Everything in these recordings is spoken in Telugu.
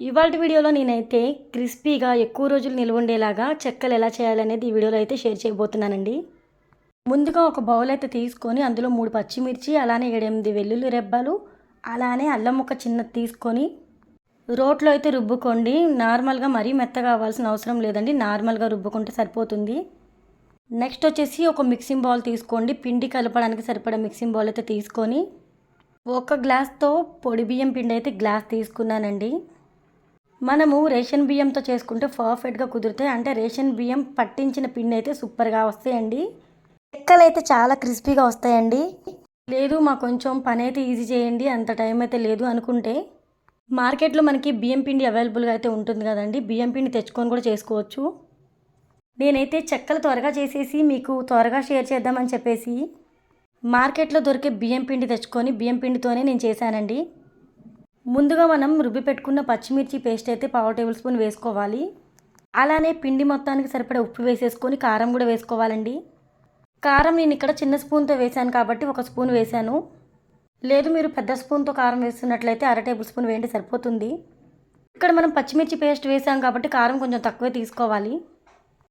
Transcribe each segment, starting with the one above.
ఇవాళ వీడియోలో నేనైతే క్రిస్పీగా ఎక్కువ రోజులు నిల్వ ఉండేలాగా చెక్కలు ఎలా చేయాలనేది ఈ వీడియోలో అయితే షేర్ చేయబోతున్నానండి. ముందుగా ఒక బౌల్ అయితే తీసుకొని అందులో మూడు పచ్చిమిర్చి అలానే ఏడెనిమిది వెల్లుల్లి రెబ్బలు అలానే అల్లం ముక్క చిన్నది తీసుకొని రోట్లో అయితే రుబ్బుకోండి. నార్మల్గా మరీ మెత్తగా అవ్వాల్సిన అవసరం లేదండి. నార్మల్గా రుబ్బుకుంటే సరిపోతుంది. నెక్స్ట్ వచ్చేసి ఒక మిక్సింగ్ బౌల్ తీసుకోండి. పిండి కలపడానికి సరిపడా మిక్సింగ్ బౌల్ అయితే తీసుకొని ఒక గ్లాస్తో పొడి బియ్యం పిండి అయితే గ్లాస్ తీసుకున్నానండి. మనము రేషన్ బియ్యంతో చేసుకుంటే పర్ఫెక్ట్గా కుదురుతాయి అంటే రేషన్ బియ్యం పట్టించిన పిండి అయితే సూపర్గా వస్తాయండి. చెక్కలు అయితే చాలా క్రిస్పీగా వస్తాయండి. లేదు మా కొంచెం పని అయితే ఈజీ చేయండి అంత టైం అయితే లేదు అనుకుంటే. మార్కెట్లో మనకి బియ్యం పిండి అవైలబుల్గా అయితే ఉంటుంది కదండి బియ్యం పిండి తెచ్చుకొని కూడా చేసుకోవచ్చు. నేనైతే చెక్కలు త్వరగా చేసేసి మీకు త్వరగా షేర్ చేద్దామని చెప్పేసి మార్కెట్లో దొరికే బియ్యం పిండి తెచ్చుకొని బియ్యం పిండితోనే నేను చేశానండి. ముందుగా మనం రుబ్బి పెట్టుకున్న పచ్చిమిర్చి పేస్ట్ అయితే పావు టేబుల్ స్పూన్ వేసుకోవాలి. అలానే పిండి మొత్తానికి సరిపడే ఉప్పు వేసేసుకొని కారం కూడా వేసుకోవాలండి. కారం నేను ఇక్కడ చిన్న స్పూన్తో వేశాను కాబట్టి ఒక స్పూన్ వేశాను. లేదు మీరు పెద్ద స్పూన్తో కారం వేస్తున్నట్లయితే అర టేబుల్ స్పూన్ వేయండి సరిపోతుంది. ఇక్కడ మనం పచ్చిమిర్చి పేస్ట్ వేసాం కాబట్టి కారం కొంచెం తక్కువే తీసుకోవాలి.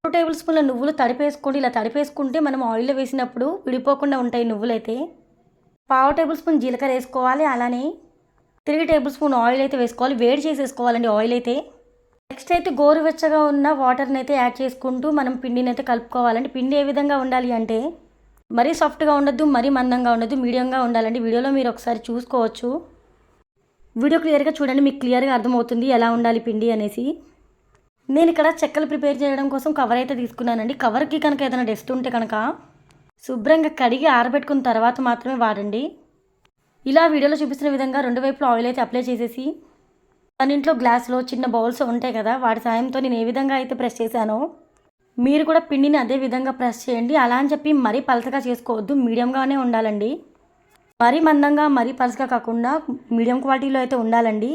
టూ టేబుల్ స్పూన్ల నువ్వులు తడిపేసుకోండి. ఇలా తడిపేసుకుంటే మనం ఆయిల్లో వేసినప్పుడు విడిపోకుండా ఉంటాయి నువ్వులైతే. పావు టేబుల్ స్పూన్ జీలకర్ర వేసుకోవాలి అలానే త్రీ టేబుల్ స్పూన్ ఆయిల్ అయితే వేసుకోవాలి. వేడి చేసేసుకోవాలండి ఆయిల్ అయితే. నెక్స్ట్ అయితే గోరువెచ్చగా ఉన్న వాటర్ని అయితే యాడ్ చేసుకుంటూ మనం పిండిని అయితే కలుపుకోవాలండి. పిండి ఏ విధంగా ఉండాలి అంటే మరీ సాఫ్ట్గా ఉండద్దు మరీ మందంగా ఉండదు మీడియంగా ఉండాలండి. వీడియోలో మీరు ఒకసారి చూసుకోవచ్చు. వీడియో క్లియర్గా చూడండి మీకు క్లియర్గా అర్థమవుతుంది ఎలా ఉండాలి పిండి అనేసి. నేను ఇక్కడ చెక్కలు ప్రిపేర్ చేయడం కోసం కవర్ అయితే తీసుకున్నానండి. కవర్కి కనుక ఏదైనా డస్ట్ ఉంటే కనుక శుభ్రంగా కడిగి ఆరబెట్టుకున్న తర్వాత మాత్రమే వాడండి. ఇలా వీడియోలో చూపిస్తున్న విధంగా రెండు వైపులో ఆయిల్ అయితే అప్లై చేసేసి మన ఇంట్లో గ్లాస్లో చిన్న బౌల్స్ ఉంటాయి కదా వాటి సాయంతో నేను ఏ విధంగా అయితే ప్రెస్ చేశానో మీరు కూడా పిండిని అదే విధంగా ప్రెస్ చేయండి. అలా అని చెప్పి మరీ పలసగా చేసుకోవద్దు మీడియంగానే ఉండాలండి. మరీ మందంగా మరీ పలసగా కాకుండా మీడియం క్వాలిటీలో అయితే ఉండాలండి.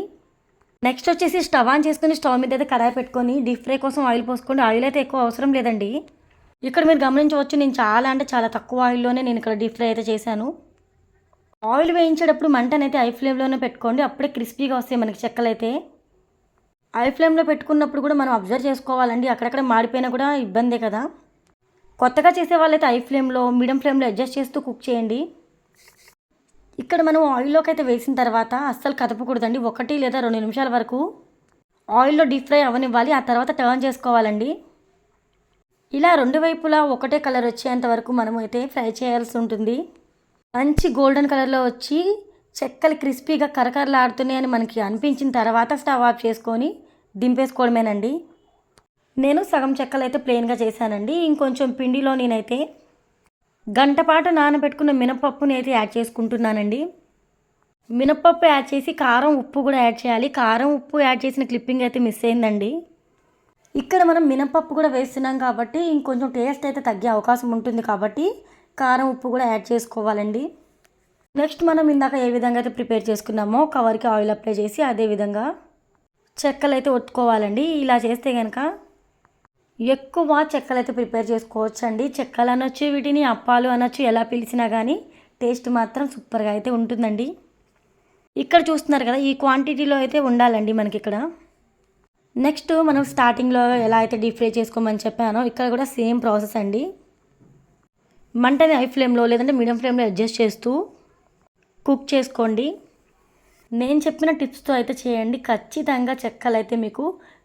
నెక్స్ట్ వచ్చేసి స్టవ్ ఆన్ చేసుకుని స్టవ్ మీద అయితే కడాయి పెట్టుకొని డీప్ ఫ్రై కోసం ఆయిల్ పోసుకోండి ఆయిల్ అయితే ఎక్కువ అవసరం లేదండి. ఇక్కడ మీరు గమనించవచ్చు నేను చాలా అంటే చాలా తక్కువ ఆయిల్లోనే నేను ఇక్కడ డీప్ ఫ్రై అయితే చేశాను. ఆయిల్ వేయించేటప్పుడు మంటనైతే ఐ ఫ్లేమ్లోనే పెట్టుకోండి. అప్పుడే క్రిస్పీగా వస్తాయి మనకి చెక్కలు అయితే ఐ ఫ్లేమ్లో పెట్టుకున్నప్పుడు కూడా మనం అబ్జర్వ్ చేసుకోవాలండి. అక్కడక్కడ మాడిపోయినా కూడా ఇబ్బందే కదా. కొత్తగా చేసే వాళ్ళైతే ఐ ఫ్లేమ్లో మీడియం ఫ్లేమ్లో అడ్జస్ట్ చేస్తూ కుక్ చేయండి. ఇక్కడ మనం ఆయిల్లోకి అయితే వేసిన తర్వాత అస్సలు కదపకూడదండి. ఒకటి లేదా రెండు నిమిషాల వరకు ఆయిల్లో డీప్ ఫ్రై అవనివ్వాలి. ఆ తర్వాత టర్న్ చేసుకోవాలండి. ఇలా రెండు వైపులా ఒకటే కలర్ వచ్చేంత వరకు మనం అయితే ఫ్రై చేయాల్సి ఉంటుంది. మంచి గోల్డెన్ కలర్లో వచ్చి చెక్కలు క్రిస్పీగా కరకరలాడుతున్నాయని మనకి అనిపించిన తర్వాత స్టవ్ ఆఫ్ చేసుకొని దింపేసుకోవడమేనండి. నేను సగం చెక్కలు అయితే ప్లెయిన్గా చేశానండి. ఇంకొంచెం పిండిలో నేనైతే గంట పాటు నానబెట్టుకున్న మినపప్పుని అయితే యాడ్ చేసుకుంటున్నానండి. మినపప్పు యాడ్ చేసి కారం ఉప్పు కూడా యాడ్ చేయాలి. కారం ఉప్పు యాడ్ చేసిన క్లిప్పింగ్ అయితే మిస్ అయిందండి. ఇక్కడ మనం మినపప్పు కూడా వేస్తున్నాం కాబట్టి ఇంకొంచెం టేస్ట్ అయితే తగ్గే అవకాశం ఉంటుంది కాబట్టి కారం ఉప్పు కూడా యాడ్ చేసుకోవాలండి. నెక్స్ట్ మనం ఇందాక ఏ విధంగా అయితే ప్రిపేర్ చేసుకున్నామో కవర్కి ఆయిల్ అప్లై చేసి అదే విధంగా చెక్కలు అయితే ఒత్తుకోవాలండి. ఇలా చేస్తే కనుక ఎక్కువ చెక్కలు అయితే ప్రిపేర్ చేసుకోవచ్చు అండి చెక్కలు అనొచ్చు వీటిని అప్పాలు అనొచ్చు ఎలా పిలిచినా కానీ టేస్ట్ మాత్రం సూపర్గా అయితే ఉంటుందండి. ఇక్కడ చూస్తున్నారు కదా ఈ క్వాంటిటీలో అయితే ఉండాలండి మనకి ఇక్కడ. నెక్స్ట్ మనం స్టార్టింగ్లో ఎలా అయితే డీప్ ఫ్రై చేసుకోమని చెప్పానో ఇక్కడ కూడా సేమ్ ప్రాసెస్ అండి. మంటని హై ఫ్లేమ్లో లేదంటే మీడియం ఫ్లేమ్లో అడ్జస్ట్ చేస్తూ కుక్ చేసుకోండి. నేను చెప్పిన టిప్స్తో అయితే చేయండి. ఖచ్చితంగా చెక్కలు అయితే మీకు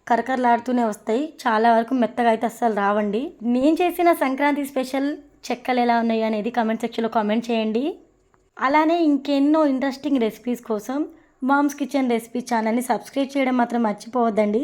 కరకరలాడుతూనే వస్తాయి. చాలా వరకు మెత్తగా అయితే అస్సలు రావండి. నేను చేసిన సంక్రాంతి స్పెషల్ చెక్కలు ఎలా ఉన్నాయి అనేది కామెంట్ సెక్షన్లో కామెంట్ చేయండి. అలానే ఇంకెన్నో ఇంట్రెస్టింగ్ రెసిపీస్ కోసం మామ్స్ కిచెన్ రెసిపీ ఛానల్ని సబ్స్క్రైబ్ చేయడం మాత్రం మర్చిపోవద్దండి.